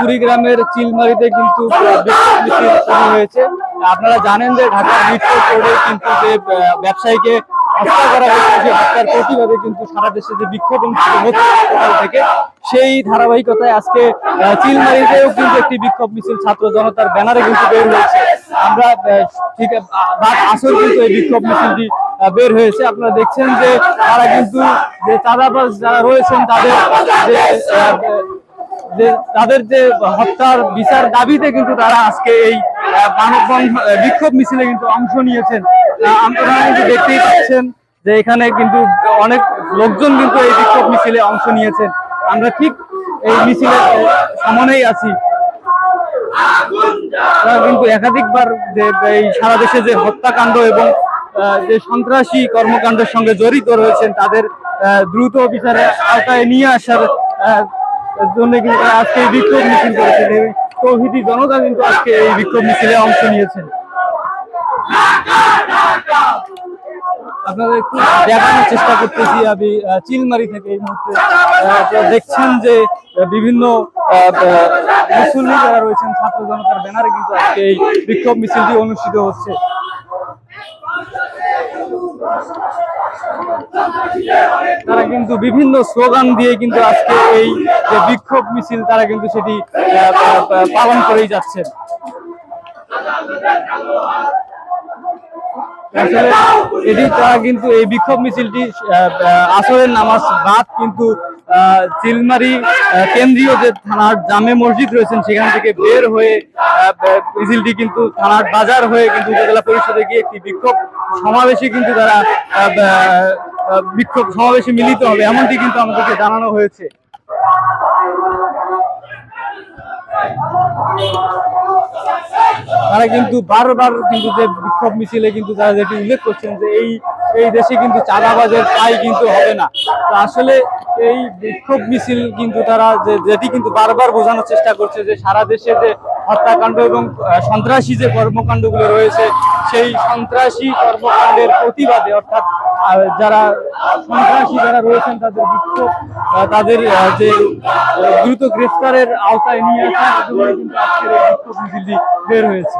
কুড়িগ্রামের চিলমারিতে কিন্তু শুরু হয়েছে। আপনারা জানেন যে ঢাকার মিটফোর্ট রোডে কিন্তু যে ব্যবসায়ীকে করা হয়েছে প্রতিবাদে কিন্তু সারা দেশে যে বিক্ষোভ থেকে, সেই ধারাবাহিকতায় আজকে চিলমারিতেও কিন্তু একটি বিক্ষোভ মিছিল ছাত্র জনতার ব্যানারে কিন্তু বের হয়েছে। আমরা ঠিক কিন্তু এই বিক্ষোভ মিছিলটি বের হয়েছে। আপনারা দেখছেন যে তারা কিন্তু, যে চাঁদাবাজ যারা রয়েছেন তাদের যে তাদের যে হত্যার বিচার দাবিতে কিন্তু তারা আজকে এই বিক্ষোভ মিছিলে কিন্তু অংশ নিয়েছেন। আপনারা কিন্তু দেখতেই পাচ্ছেন যে এখানে কিন্তু অনেক লোকজন কিন্তু এই বিক্ষোভ মিছিলে অংশ নিয়েছেন। আমরা ঠিক এই মিছিলের সামনেই আছি। তারা কিন্তু একাধিকবার যে, এই সারা দেশে যে হত্যাকাণ্ড এবং যে সন্ত্রাসী কর্মকাণ্ডের সঙ্গে জড়িত রয়েছেন, তাদের দ্রুত বিচারে আওতায় নিয়ে আসার জন্য কিন্তু আজকে এই বিক্ষোভ মিছিল করেছেন। তৌহিদি জনতা কিন্তু আজকে এই বিক্ষোভ মিছিলে অংশ নিয়েছেন। আপনাদের একটু দেখানোর চেষ্টা করতেছি। আমি চিলমারি থেকে এই মুহূর্তে দেখছেন যে বিভিন্ন মুসল্লি যারা রয়েছেন, ছাত্র জনতার ব্যানারে কিন্তু আজকে এই বিক্ষোভ মিছিলটি অনুষ্ঠিত হচ্ছে। তারা কিন্তু বিভিন্ন স্লোগান দিয়ে কিন্তু আজকে এই যে বিক্ষোভ মিছিল, তারা কিন্তু সেটি পালন করেই যাচ্ছেন। আসলে এটি তারা কিন্তু এই বিক্ষোভ মিছিলটি আসরের নামাজ বাদ কিন্তু কেন্দ্রীয় যে থানার জামে মসজিদ রয়েছেন, সেখান থেকে বের হয়ে মিছিলটি কিন্তু থানার বাজার হয়ে কিন্তু উপজেলা পরিষদে গিয়ে একটি বিক্ষোভ সমাবেশে কিন্তু তারা বিক্ষোভ সমাবেশে মিলিত হবে, এমনটি কিন্তু আমাদেরকে জানানো হয়েছে। তারা কিন্তু বারবার কিন্তু যে বিক্ষোভ মিছিলে কিন্তু তারা যেটি উল্লেখ করছেন যে এই এই দেশে কিন্তু চাঁদাবাজের ঠাই কিন্তু হবে না। তো আসলে এই বিক্ষোভ মিছিল কিন্তু তারা যে যেটি কিন্তু বারবার বোঝানোর চেষ্টা করছে যে সারা দেশে যে হত্যাকাণ্ড এবং সন্ত্রাসী যে কর্মকাণ্ডগুলো রয়েছে, সেই সন্ত্রাসী কর্মকাণ্ডের প্রতিবাদে, অর্থাৎ যারা সন্ত্রাসী যারা রয়েছেন, তাদের বিক্ষোভ তাদের যে দ্রুত গ্রেফতারের আওতায় নিয়ে আসার কিন্তু আজকের বিক্ষোভ মিছিলটি বের হয়েছে।